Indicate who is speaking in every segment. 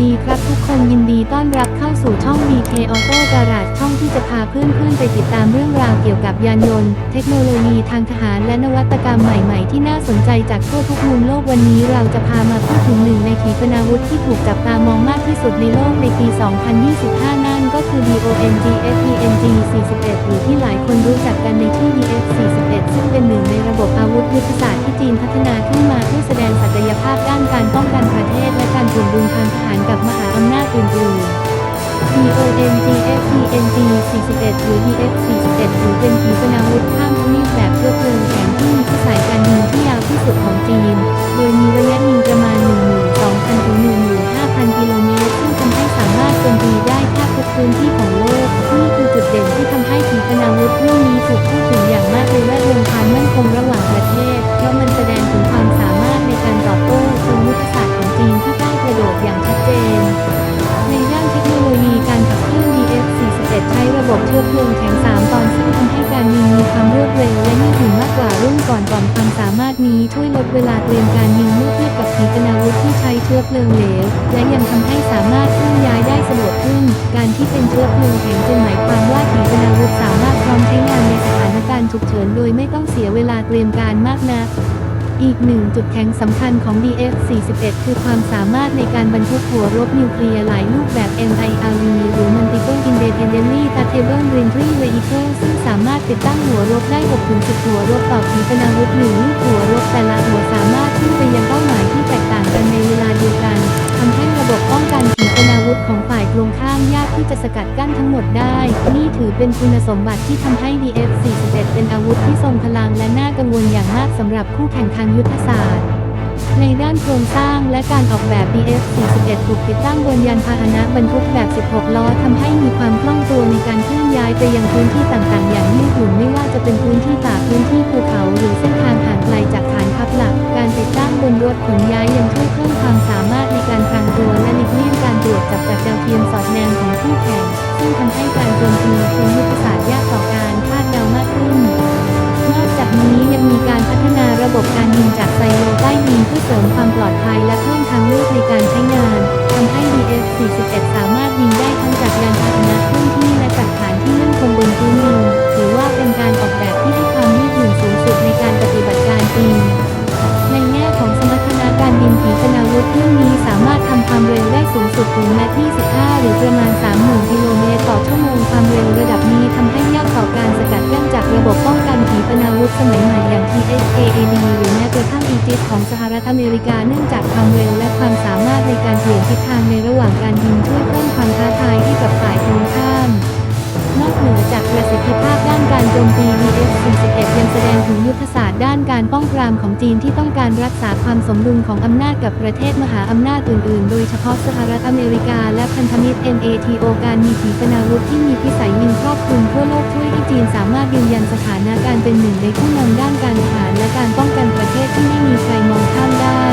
Speaker 1: ดีครับทุกคนยินดีต้อนรับเข้าสู่ช่อง BK Auto Garage ช่องที่จะพาเพื่อนๆไปติดตามเรื่องราวเกี่ยวกับยานยนต์ เทคโนโลยีทางทหารและนวัตกรรมใหม่ๆ ที่น่าสนใจจากทั่วทุกมุมโลกวันนี้เราจะพามาพูดถึงหนึ่งในขีปนาวุธที่ถูกจับตามองมากที่สุดในโลกในปี 2025 นั่นก็คือ DONG FPNG 41 หรือที่หลายคนรู้จักกันในชื่อ DF 41 ซึ่งเป็นหนึ่งในระบบอาวุธยุทธศาสตร์ที่จีนพัฒนาขึ้นมาเพื่อแสดงศักยภาพด้านการป้องกันประเทศและ ดุลทางทหารกับมหาอำนาจอื่นๆ DONG FPNG 41 หรือ DF 41ถือเป็น ช่วยลดเวลาเตรียมการยิงเมื่อเทียบกับขีปนาวุธที่ใช้เชื้อเพลิงเหลว และยังทำให้สามารถเคลื่อนย้ายได้สะดวกขึ้น การที่เป็นเชื้อเพลิงแข็งจึงหมายความว่าขีปนาวุธสามารถพร้อมใช้งานในสถานการณ์ฉุกเฉินโดยไม่ต้องเสียเวลาเตรียมการมากนักอีกหนึ่งจุดแข็งสำคัญของ DF-41 คือความสามารถในการบรรทุกหัวรบนิวเคลียร์หลายรูปแบบ MIRV หรือ Multiple Independently Portable Reentry Vehicle ซึ่งามารถติดตั้งหัวรบได้6-10หัวรบต่อขีปนาวุธหรือลูกหัวรบแต่ละหัวสามารถขึ้นไปยังเป้าหมายที่แตกต่างกันในเวลาเดียวกันทำให้ระบบป้องกันขีปนาวุธของฝ่ายตรงข้ามยากที่จะสกัดกั้นทั้งหมดได้ นี่ถือเป็นคุณสมบัติที่ทำให้ DF-41 เป็นอาวุธที่ทรงพลังและน่ากังวลอย่างมากสำหรับคู่แข่งทางยุทธศาสตร์ ในด้านโครงสร้างและการออกแบบ BF-41 ถูกติดตั้งบนยานพาหนะบรรทุกแบบ 16 ล้อทำให้มีความคล่องตัวในการเคลื่อนย้ายไปยังพื้นที่ต่างๆ อย่างยืดหยุ่นไม่ว่าจะเป็นพื้นที่ป่าพื้นที่ภูเขาหรือเส้นทางห่างไกลจากฐานทัพหลัก การติดตั้งบนรถขนย้ายยังช่วยเพิ่มความสามารถในการพรางตัวและหลีกเลี่ยงการตรวจจับจากดาวเทียมสอดแนมของคู่แข่งซึ่งทำให้การโจมตีเชิงยุทธศาสตร์ยากต่อการคาดเดามากขึ้นนอกจากนี้ยังมีการพัฒนาระบบการยิงจาก ได้มีเพื่อเสริมความปลอดภัยและเพิ่มทางเลือกในการใช้งานทำให้ DF-41 สามารถยิงได้ทั้งจากยานพาหนะเคลื่อนที่และจากฐานที่มั่นคงบนพื้นดินถือว่าเป็นการออกแบบที่ให้ความยืดหยุ่นสูงสุดในการปฏิบัติการจริง ในแง่ของสมรรถนะการบินขีปนาวุธรุ่นนี้สามารถทำความเร็วได้สูงสุดถึงแมค25 หรือประมาณ 30,000 กิโลเมตรต่อชั่วโมงความเร็วระดับนี้ทำให้ยากต่อการสกัดกั้นจากระบบป้อง สมัยใหม่อย่าง TSAAD หรือแม้กระทั่งอีจิสของสหรัฐอเมริกาเนื่องจากความเร็วและความสามารถในการเปลี่ยนทิศทางในระหว่างการยิงช่วยเพิ่มความท้าทายให้กับฝ่ายตรงข้าม การป้องปรามของจีนที่ต้องการรักษาความสมดุลของอำนาจกับประเทศมหาอำนาจอื่นๆ โดยเฉพาะสหรัฐอเมริกาและพันธมิตร NATO การมีขีปนาวุธที่มีพิสัยยิงครอบคลุมทั่วโลกช่วยให้จีนสามารถยืนยันสถานะการเป็นหนึ่งในผู้นำด้านการทหารและการป้องกันประเทศที่ไม่มีใครมองข้ามได้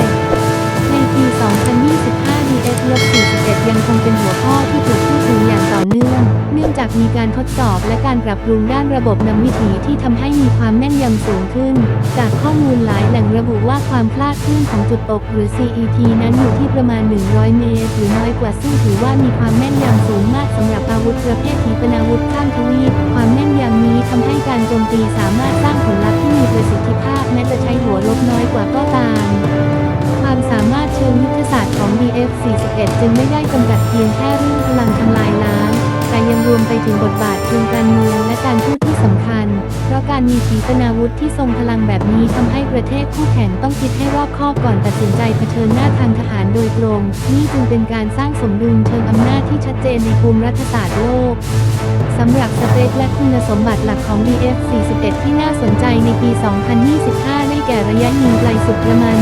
Speaker 1: ากมีการทดสอบและการปรับปรุงด้านระบบนำวิถีที่ทำให้มีความแม่นยำสูงขึ้น จากข้อมูลหลายแหล่งระบุว่าความคลาดเคลื่อนของจุดตกหรือ CET นั้นอยู่ที่ประมาณ 100 เมตร หรือน้อยกว่าซึ่งถือว่ามีความแม่นยำสูงมากสำหรับอาวุธประเภทขีปนาวุธข้ามทวีปความแม่นยำนี้ทำให้การโจมตีสามารถสร้างผลลัพธ์ที่มีประสิทธิภาพแม้จะใช้หัวรบน้อยกว่าก็ตามความสามารถเชิงยุทธศาสตร์ของ DF-41 จึงไม่ได้จำกัดเพียงแค่เรื่อง ถึงบทบาททางการเมืองและการทูตที่สำคัญ เพราะการมีขีปนาวุธที่ทรงพลังแบบนี้ทำให้ประเทศคู่แข่งต้องคิดให้รอบคอบก่อนตัดสินใจเผชิญหน้าทางทหารโดยตรง นี่จึงเป็นการสร้างสมดุลเชิงอำนาจที่ชัดเจนในภูมิรัฐศาสตร์โลก สำหรับสเปคและคุณสมบัติหลักของ DF-41 ที่น่าสนใจในปี 2025 ได้แก่ระยะยิงไกลสุดประมาณ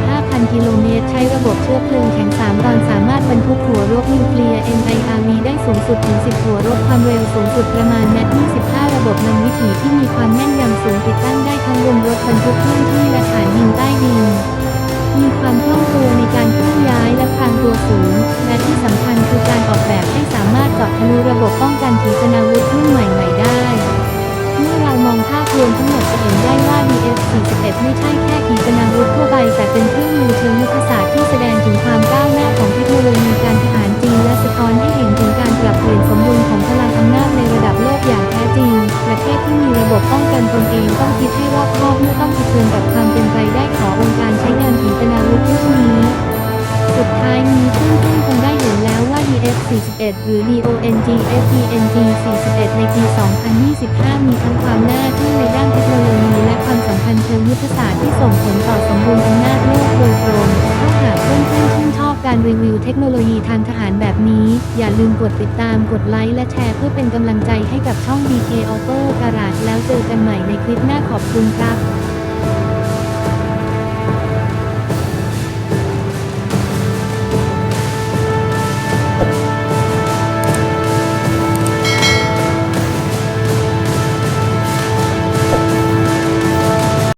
Speaker 1: 15,000 กิโลเมตร ใช้ระบบเชื้อเพลิงแข็ง 3 ตอนสามารถบรรทุกหัวรบนิวเคลียร์ MIRV ได้สูงสุดถึง 10 หัวรบความเร็วสูงสุดประมาณแมค25 ระบบนำวิถีที่มีความแม่นยำสูงติดตั้งได้ทั้งบนรถบรรทุกเคลื่อนที่และฐานยิงใต้ดินมีความคล่องตัวในการเคลื่อนย้ายและพรางตัวสูง และที่สำคัญคือการออก อดทะลุระบบป้องกันขีปนาวุธรุ่นใหม่ ๆ ได้ เมื่อเรามองภาพรวมทั้งหมดจะเห็นได้ว่า BF-41 ไม่ใช่แค่ขีปนาวุธทั่วไป แต่เป็นเครื่องมือเชิงยุทธศาสตร์ที่แสดงถึงความก้าวหน้าของเทคโนโลยีการทหารจีนและสะท้อนให้เห็นถึงการปรับเปลี่ยนสมดุลของพลังอำนาจในระดับโลกอย่างแท้จริง ประเทศที่มีระบบป้องกันตนเองต้องคิดให้รอบคอบเมื่อต้องเผชิญกับความเป็นไปได้ขององค์การใช้งานขีปนาวุธรุ่นนี้สุดท้ายนี้เพื่อนคงได้เห็นแล้วว่า DF-41 หรือ DO FDNG 41 ในปี 2025 มีทั้งความน่าทึ่งในด้านเทคโนโลยี และความสัมพันธ์เชิงยุทธศาสตร์ที่ส่งผลต่อสมดุลอำนาจโลกโดยตรงถ้าหากเพื่อนๆชื่นชอบการรีวิวเทคโนโลยีทางทหารแบบนี้ อย่าลืมกดติดตามกดไลค์และแชร์เพื่อเป็นกำลังใจให้กับช่อง DK Auto Garage แล้วเจอกันใหม่ในคลิปหน้าขอบคุณครับ